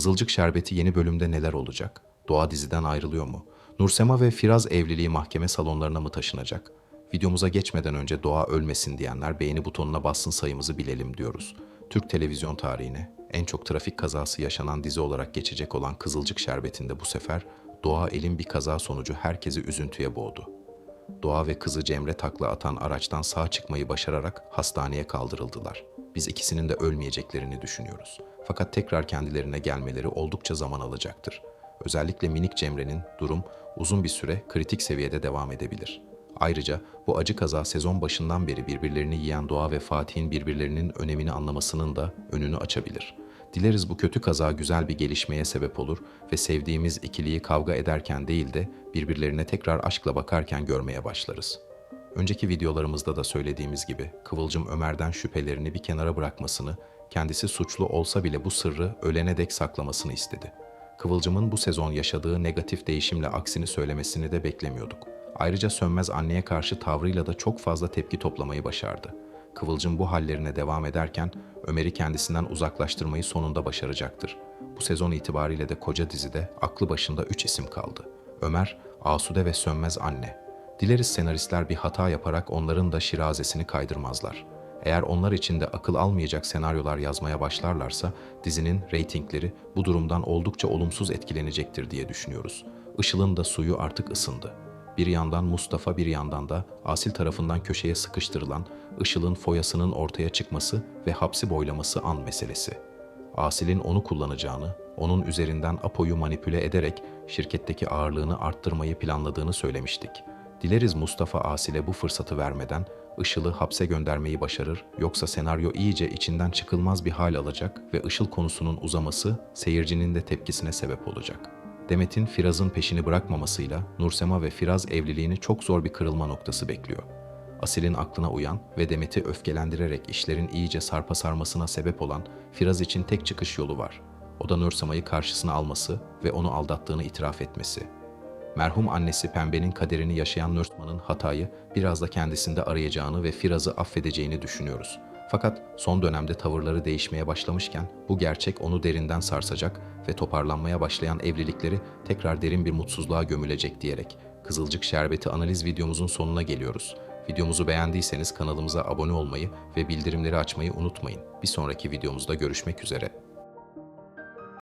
Kızılcık Şerbeti yeni bölümde neler olacak? Doğa diziden ayrılıyor mu? Nursema ve Firaz evliliği mahkeme salonlarına mı taşınacak? Videomuza geçmeden önce doğa ölmesin diyenler beğeni butonuna bassın sayımızı bilelim diyoruz. Türk televizyon tarihine en çok trafik kazası yaşanan dizi olarak geçecek olan Kızılcık Şerbeti'nde bu sefer doğa elin bir kaza sonucu herkesi üzüntüye boğdu. Doğa ve kızı Cemre takla atan araçtan sağ çıkmayı başararak hastaneye kaldırıldılar. Biz ikisinin de ölmeyeceklerini düşünüyoruz. Fakat tekrar kendilerine gelmeleri oldukça zaman alacaktır. Özellikle minik Cemre'nin durum uzun bir süre kritik seviyede devam edebilir. Ayrıca bu acı kaza sezon başından beri birbirlerini yiyen Doğa ve Fatih'in birbirlerinin önemini anlamasının da önünü açabilir. Dileriz bu kötü kaza güzel bir gelişmeye sebep olur ve sevdiğimiz ikiliyi kavga ederken değil de birbirlerine tekrar aşkla bakarken görmeye başlarız. Önceki videolarımızda da söylediğimiz gibi Kıvılcım Ömer'den şüphelerini bir kenara bırakmasını, kendisi suçlu olsa bile bu sırrı ölene dek saklamasını istedi. Kıvılcım'ın bu sezon yaşadığı negatif değişimle aksini söylemesini de beklemiyorduk. Ayrıca Sönmez anneye karşı tavrıyla da çok fazla tepki toplamayı başardı. Kıvılcım bu hallerine devam ederken Ömer'i kendisinden uzaklaştırmayı sonunda başaracaktır. Bu sezon itibariyle de koca dizide aklı başında üç isim kaldı. Ömer, Asude ve Sönmez anne. Dileriz senaristler bir hata yaparak onların da şirazesini kaydırmazlar. Eğer onlar için de akıl almayacak senaryolar yazmaya başlarlarsa dizinin reytingleri bu durumdan oldukça olumsuz etkilenecektir diye düşünüyoruz. Işıl'ın da suyu artık ısındı. Bir yandan Mustafa bir yandan da Asil tarafından köşeye sıkıştırılan Işıl'ın foyasının ortaya çıkması ve hapsi boylaması an meselesi. Asil'in onu kullanacağını, onun üzerinden Apo'yu manipüle ederek şirketteki ağırlığını arttırmayı planladığını söylemiştik. Dileriz Mustafa Asil'e bu fırsatı vermeden Işıl'ı hapse göndermeyi başarır yoksa senaryo iyice içinden çıkılmaz bir hal alacak ve Işıl konusunun uzaması seyircinin de tepkisine sebep olacak. Demet'in Firaz'ın peşini bırakmamasıyla Nursema ve Firaz evliliğini çok zor bir kırılma noktası bekliyor. Asil'in aklına uyan ve Demet'i öfkelendirerek işlerin iyice sarpa sarmasına sebep olan Firaz için tek çıkış yolu var. O da Nursema'yı karşısına alması ve onu aldattığını itiraf etmesi. Merhum annesi Pembe'nin kaderini yaşayan Nursman'ın hatayı biraz da kendisinde arayacağını ve Firaz'ı affedeceğini düşünüyoruz. Fakat son dönemde tavırları değişmeye başlamışken bu gerçek onu derinden sarsacak ve toparlanmaya başlayan evlilikleri tekrar derin bir mutsuzluğa gömülecek diyerek Kızılcık Şerbeti analiz videomuzun sonuna geliyoruz. Videomuzu beğendiyseniz kanalımıza abone olmayı ve bildirimleri açmayı unutmayın. Bir sonraki videomuzda görüşmek üzere.